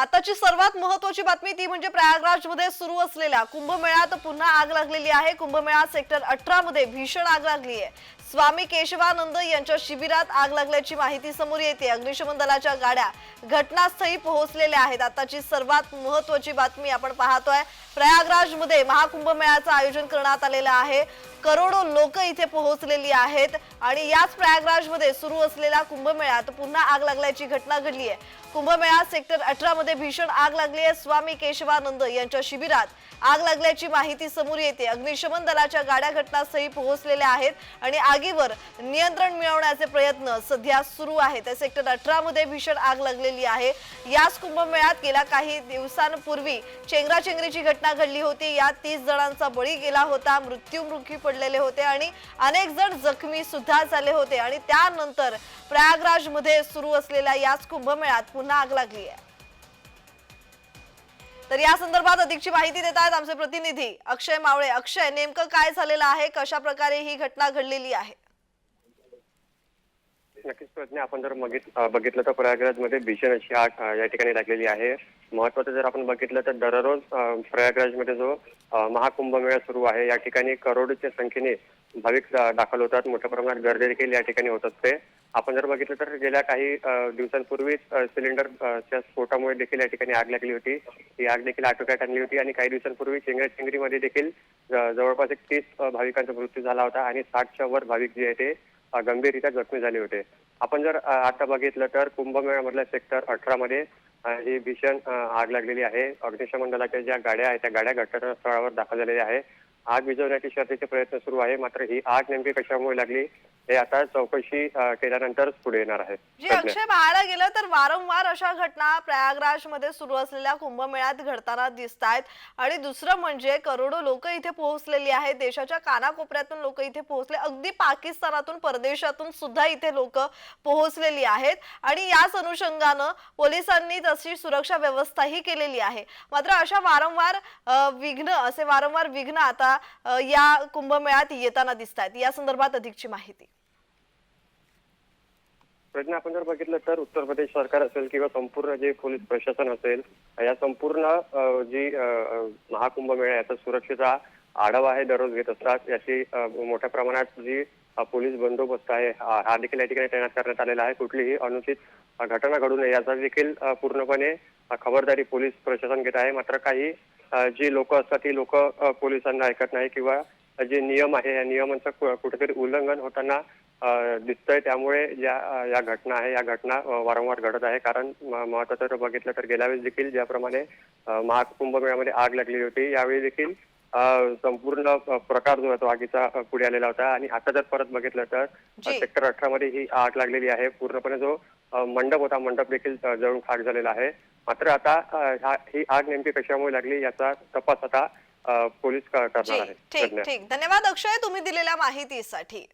आताची सर्वात महत्वाची बातमी ती म्हणजे प्रयागराजमध्ये सुरू असलेल्या कुंभमेळ्यात पुन्हा आग लागलेली आहे. कुंभमेळा सेक्टर अठरा मध्ये भीषण आग लागली आहे. स्वामी केशवानंद यांच्या शिबिरात आग लागल्याची माहिती समोर येते. अग्निशमन दलाच्या गाड्या घटनास्थळी पोहोचलेल्या आहेत. आताची सर्वात महत्वाची बातमी आपण पाहतोय. प्रयागराजमध्ये महाकुंभमेळ्याचं आयोजन करण्यात आलेलं आहे. करोडो लोक इथे पोहोचलेली आहेत आणि याच प्रयागराजमध्ये सुरू असलेल्या कुंभमेळ्यात पुन्हा आग लागल्याची घटना घडली आहे. कुंभमेळा सेक्टर अठरा मध्ये भीषण आग लागली आहे. स्वामी केशवानंद यांच्या शिबिरात आग लागल्याची माहिती समोर येते. अग्निशमन दलाच्या गाड्या घटनास्थळी पोहोचलेल्या आहेत आणि आगीवर नियंत्रण मिळवण्याचे प्रयत्न सध्या सुरू आहेत. सेक्टर अठरा मध्ये भीषण आग लागलेली आहे. याच कुंभमेळ्यात गेल्या काही दिवसांपूर्वी चेंगराचेंगरीची घटना घडली होती. यात तीस जणांचा बळी गेला होता. मृत्युमुखी पडलेले होते आणि अनेक जण जखमी सुद्धा झाले होते. आणि त्यानंतर प्रयागराजमध्ये सुरू असलेल्या याच कुंभमेळ्यात पुन्हा आग लागली आहे. तर या संदर्भात अधिकची माहिती देत आहेत आमचे प्रतिनिधी अक्षय मावळे. अक्षय नेमकं काय झालेलं आहे? कशा प्रकारे ही घटना घडलेली आहे? नक्कीच प्रज्ञा आपण जर बघितलं तर प्रयागराजमध्ये भीषण अशी आग या ठिकाणी लागलेली आहे. महत्वाचं जर आपण बघितलं तर दररोज प्रयागराजमध्ये जो महाकुंभमेळा सुरू आहे या ठिकाणी करोडच्या संख्येने भाविक दाखल होतात. मोठ्या प्रमाणात गर्दी देखील या ठिकाणी होत असते. आपण जर बघितलं तर गेल्या काही दिवसांपूर्वीच सिलेंडरच्या सिलेंडर च्या स्फोटामुळे देखील या ठिकाणी आग लागली होती. ही आग देखील आटोक्यात आणली होती आणि काही दिवसांपूर्वी चेंगराचेंगरीमध्ये देखील जवळपास एक तीस भाविकांचा मृत्यू झाला होता आणि साठच्या वर भाविक जे आहे ते गंभीररित्या जखमी झाले होते. आपण जर आता बघितलं तर कुंभमेळ्यामधल्या सेक्टर अठरा मध्ये ही भीषण आग लागलेली आहे. अग्निशमन दलाच्या ज्या गाड्या आहेत त्या गाड्या घटनास्थळावर दाखल झालेल्या आहे आग विझवण्याचे शर्तीचे प्रयत्न सुरू आहे. मात्र ही आग नेमकी कशामुळे लागली हे आता चौकशी अ, केल्यानंतरच पुढे येणार आहे. जे अक्षय पाहायला गेलं तर वारंवार अशा घटना प्रयागराजमध्ये सुरू असलेल्या कुंभमेळ्यात घडताना दिसत आहेत आणि दुसरं म्हणजे करोडो लोक इथे पोहोचलेली आहेत. देशाच्या कानाकोपऱ्यातून लोक इथे पोहोचले. अगदी पाकिस्तानातून परदेशातून सुद्धा इथे लोक पोहोचलेली आहेत. आणि याच अनुषंगानं पोलिसांनी तशी सुरक्षा व्यवस्थाही केलेली आहे. मात्र अशा वारंवार विघ्न असे वारंवार विघ्न आता अ, या कुंभमेळ्यात येताना दिसत आहेत या संदर्भात अधिकची माहिती. प्रश्न आपण जर बघितलं तर उत्तर प्रदेश सरकार असेल किंवा संपूर्ण जे पोलीस प्रशासन असेल या संपूर्ण जी महाकुंभ मेळा याचा सुरक्षेचा आढावा आहे दररोज घेत असतात. याची मोठ्या प्रमाणात जी पोलीस बंदोबस्त आहे हा देखील या ठिकाणी तैनात करण्यात आलेला आहे. कुठलीही अनुचित घटना घडू नये याचा देखील पूर्णपणे खबरदारी पोलीस प्रशासन घेत आहे. मात्र काही जी लोक असतात ती लोक पोलिसांना ऐकत नाही किंवा जे नियम आहे या नियमांचं कुठेतरी उल्लंघन होताना दिसतंय. त्यामुळे या या घटना आहे. या घटना वारंवार घडत आहे. कारण महत्वाचं जर बघितलं तर गेल्या वेळेस देखील ज्याप्रमाणे महाकुंभमेळ्यामध्ये आग लागली होती यावेळी देखील संपूर्ण प्रकार जो आहे तो आगीचा पुढे आलेला होता. आणि आता जर परत बघितलं तर. सेक्टर अठरा मध्ये ही आग लागलेली आहे. पूर्णपणे जो मंडप होता मंडप देखील जळून खाक झालेला आहे. मात्र आता हा- आग नेमकी कशामुळे लागली याचा तपास आता पोलीस करणार आहे. ठीक. ठीक. धन्यवाद अक्षय तुम्ही दिलेल्या माहितीसाठी.